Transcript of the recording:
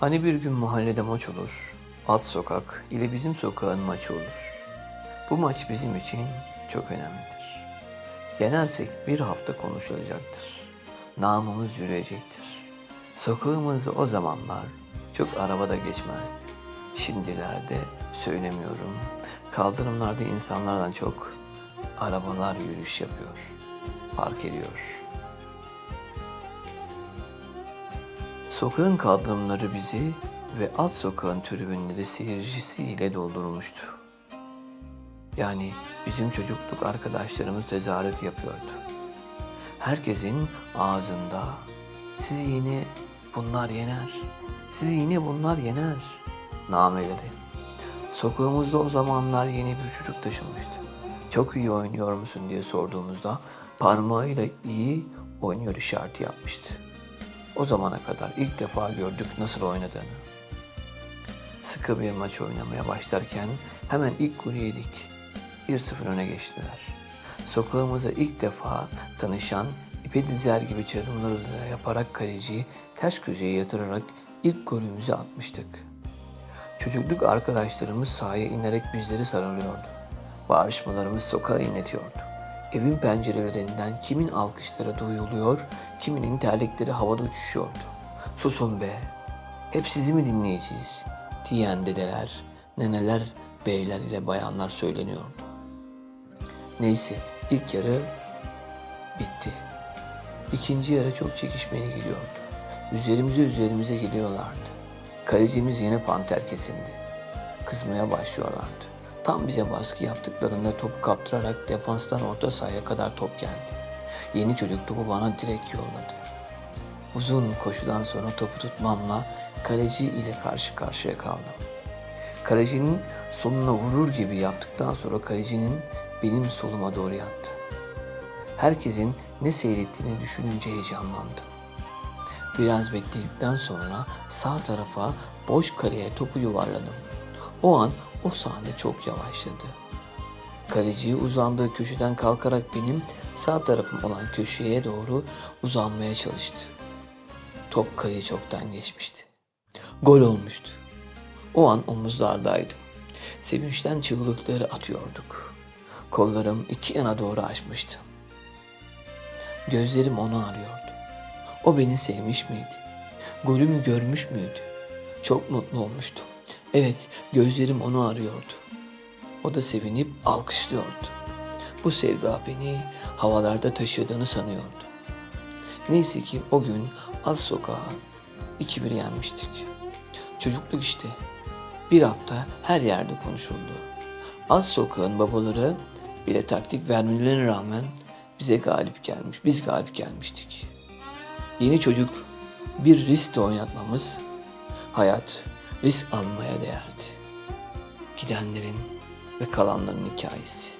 Hani bir gün mahallede maç olur, alt sokak ile bizim sokağın maçı olur. Bu maç bizim için çok önemlidir. Yenersek bir hafta konuşulacaktır. Namımız yürüyecektir. Sokağımız o zamanlar çok arabada geçmezdi. Şimdilerde söylemiyorum. Kaldırımlarda insanlardan çok arabalar yürüyüş yapıyor, park ediyor. Sokağın kaldırımları bizi ve alt sokağın tribünleri seyircisiyle doldurmuştu. Yani bizim çocukluk arkadaşlarımız tezahürat yapıyordu. Herkesin ağzında sizi yine bunlar yener, sizi yine bunlar yener nameleri. Sokağımızda o zamanlar yeni bir çocuk taşınmıştı. Çok iyi oynuyor musun diye sorduğumuzda parmağıyla iyi oynuyor işareti yapmıştı. O zamana kadar ilk defa gördük nasıl oynadığını. Sıkı bir maç oynamaya başlarken hemen ilk golü yedik. 1-0 öne geçtiler. Sokağımıza ilk defa tanışan ipe dizer gibi çadımları yaparak kaleciyi ters köşeye yatırarak ilk golümüzü atmıştık. Çocukluk arkadaşlarımız sahaya inerek bizleri sarılıyordu. Bağırışmalarımız sokağa inletiyordu. Evin pencerelerinden kimin alkışları duyuluyor, kiminin terlikleri havada uçuşuyordu. Susun be, hep sizi mi dinleyeceğiz? diyen dedeler, neneler, beyler ile bayanlar söyleniyordu. Neyse ilk yarı bitti. İkinci yarı çok çekişmeli gidiyordu. Üzerimize üzerimize geliyorlardı. Kalecimiz yine panter kesindi. Kızmaya başlıyorlardı. Tam bize baskı yaptıklarında topu kaptırarak defanstan orta sahaya kadar top geldi. Yeni çocuk topu bana direkt yolladı. Uzun koşudan sonra topu tutmamla kaleci ile karşı karşıya kaldım. Kalecinin soluna vurur gibi yaptıktan sonra kalecinin benim soluma doğru yattı. Herkesin ne seyrettiğini düşününce heyecanlandım. Biraz bekledikten sonra sağ tarafa boş kareye topu yuvarladım. O an o sahne çok yavaşladı. Kaleci uzandığı köşeden kalkarak benim sağ tarafım olan köşeye doğru uzanmaya çalıştı. Top kaleyi çoktan geçmişti. Gol olmuştu. O an omuzlardaydım. Sevinçten çığlıkları atıyorduk. Kollarım iki yana doğru açmıştım. Gözlerim onu arıyordu. O beni sevmiş miydi? Golümü görmüş müydü? Çok mutlu olmuştum. Evet, gözlerim onu arıyordu. O da sevinip alkışlıyordu. Bu sevda beni havalarda taşıdığını sanıyordu. Neyse ki o gün az sokağa 2-1 yenmiştik. Çocukluk işte. Bir hafta her yerde konuşuldu. Az sokağın babaları bile taktik vermelerine rağmen bize galip gelmiş. Biz galip gelmiştik. Yeni çocuk bir risk de oynatmamız hayat risk almaya değerdi. Gidenlerin ve kalanların hikayesi.